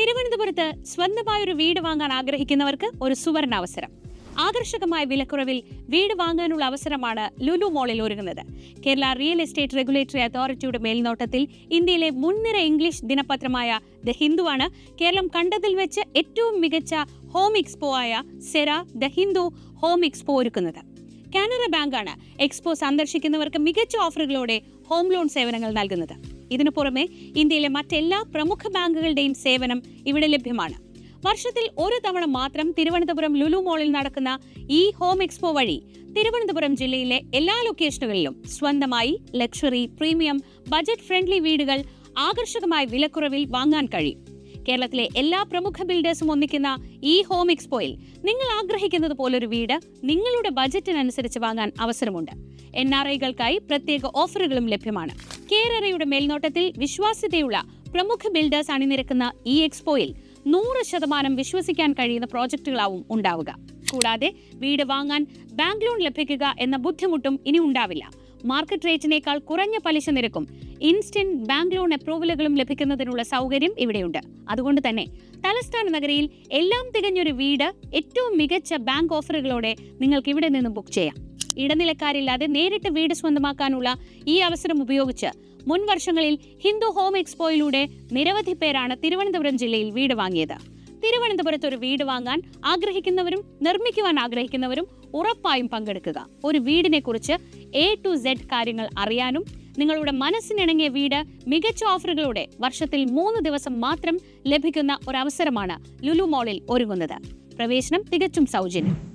തിരുവനന്തപുരത്ത് സ്വന്തമായൊരു വീട് വാങ്ങാൻ ആഗ്രഹിക്കുന്നവർക്ക് ഒരു സുവർണ അവസരം ആകർഷകമായ വിലക്കുറവിൽ വീട് വാങ്ങാനുള്ള അവസരമാണ് ലുലു മോളിൽ ഒരുങ്ങുന്നത്. കേരള റിയൽ എസ്റ്റേറ്റ് റെഗുലേറ്ററി അതോറിറ്റിയുടെ മേൽനോട്ടത്തിൽ ഇന്ത്യയിലെ മുൻനിര ഇംഗ്ലീഷ് ദിനപത്രമായ ദ ഹിന്ദുവാണ് കേരളം കണ്ടതിൽ വെച്ച് ഏറ്റവും മികച്ച ഹോം എക്സ്പോ ആയ Cera the Hindu home expo ഒരുക്കുന്നത്. കാനറ ബാങ്കാണ് എക്സ്പോ സന്ദർശിക്കുന്നവർക്ക് മികച്ച ഓഫറുകളോടെ ഹോം ലോൺ സേവനങ്ങൾ നൽകുന്നത്. ഇതിനു പുറമെ ഇന്ത്യയിലെ മറ്റെല്ലാ പ്രമുഖ ബാങ്കുകളുടെയും സേവനം ഇവിടെ ലഭ്യമാണ്. വർഷത്തിൽ ഒരു തവണ മാത്രം തിരുവനന്തപുരം ലുലു മോളിൽ നടക്കുന്ന ഈ ഹോം എക്സ്പോ വഴി തിരുവനന്തപുരം ജില്ലയിലെ എല്ലാ ലൊക്കേഷനുകളിലും സ്വന്തമായി ലക്ഷറി പ്രീമിയം ബജറ്റ് ഫ്രണ്ട്ലി വീടുകൾ ആകർഷകമായ വിലക്കുറവിൽ വാങ്ങാൻ കഴിയും. കേരളത്തിലെ എല്ലാ പ്രമുഖ ബിൽഡേഴ്സും ഒന്നിക്കുന്ന ഈ ഹോം എക്സ്പോയിൽ നിങ്ങൾ ആഗ്രഹിക്കുന്നത് പോലൊരു വീട് നിങ്ങളുടെ ബജറ്റിനനുസരിച്ച് വാങ്ങാൻ അവസരമുണ്ട്. എൻ ആർ ഐകൾക്കായി പ്രത്യേക ഓഫറുകളും ലഭ്യമാണ്. കേരളയുടെ മേൽനോട്ടത്തിൽ വിശ്വാസ്യതയുള്ള പ്രമുഖ ബിൽഡേഴ്സ് അണിനിരക്കുന്ന ഈ എക്സ്പോയിൽ നൂറ് ശതമാനം വിശ്വസിക്കാൻ കഴിയുന്ന പ്രോജക്റ്റുകളാവും ഉണ്ടാവുക. കൂടാതെ വീട് വാങ്ങാൻ ബാങ്ക് ലോൺ ലഭിക്കുക എന്ന ബുദ്ധിമുട്ടും ഇനി ഉണ്ടാവില്ല. മാർക്കറ്റ് റേറ്റിനേക്കാൾ കുറഞ്ഞ പലിശ നിരക്കും ഇൻസ്റ്റന്റ് ബാങ്ക് ലോൺ അപ്രൂവലുകളും ലഭിക്കുന്നതിനുള്ള സൗകര്യം ഇവിടെയുണ്ട്. അതുകൊണ്ട് തന്നെ തലസ്ഥാന നഗരിയിൽ എല്ലാം തികഞ്ഞൊരു വീട് ഏറ്റവും മികച്ച ബാങ്ക് ഓഫറുകളോടെ നിങ്ങൾക്ക് ഇവിടെ നിന്ന് ബുക്ക് ചെയ്യാം. ഇടനിലക്കാരില്ലാതെ നേരിട്ട് വീട് സ്വന്തമാക്കാനുള്ള ഈ അവസരം ഉപയോഗിച്ച് മുൻ വർഷങ്ങളിൽ ഹിന്ദു ഹോം എക്സ്പോയിലൂടെ നിരവധി പേരാണ് തിരുവനന്തപുരം ജില്ലയിൽ വീട് വാങ്ങിയത്. തിരുവനന്തപുരത്ത് ഒരു വീട് വാങ്ങാൻ ആഗ്രഹിക്കുന്നവരും നിർമ്മിക്കുവാൻ ആഗ്രഹിക്കുന്നവരും ഉറപ്പായും പങ്കെടുക്കുക. ഒരു വീടിനെ കുറിച്ച് എ ടു സെഡ് കാര്യങ്ങൾ അറിയാനും നിങ്ങളുടെ മനസ്സിനിണങ്ങിയ വീട് മികച്ച ഓഫറുകളോടെ വർഷത്തിൽ മൂന്ന് ദിവസം മാത്രം ലഭിക്കുന്ന ഒരു അവസരമാണ് ലുലു മോളിൽ ഒരുങ്ങുന്നത്. പ്രവേശനം തികച്ചും സൗജന്യം.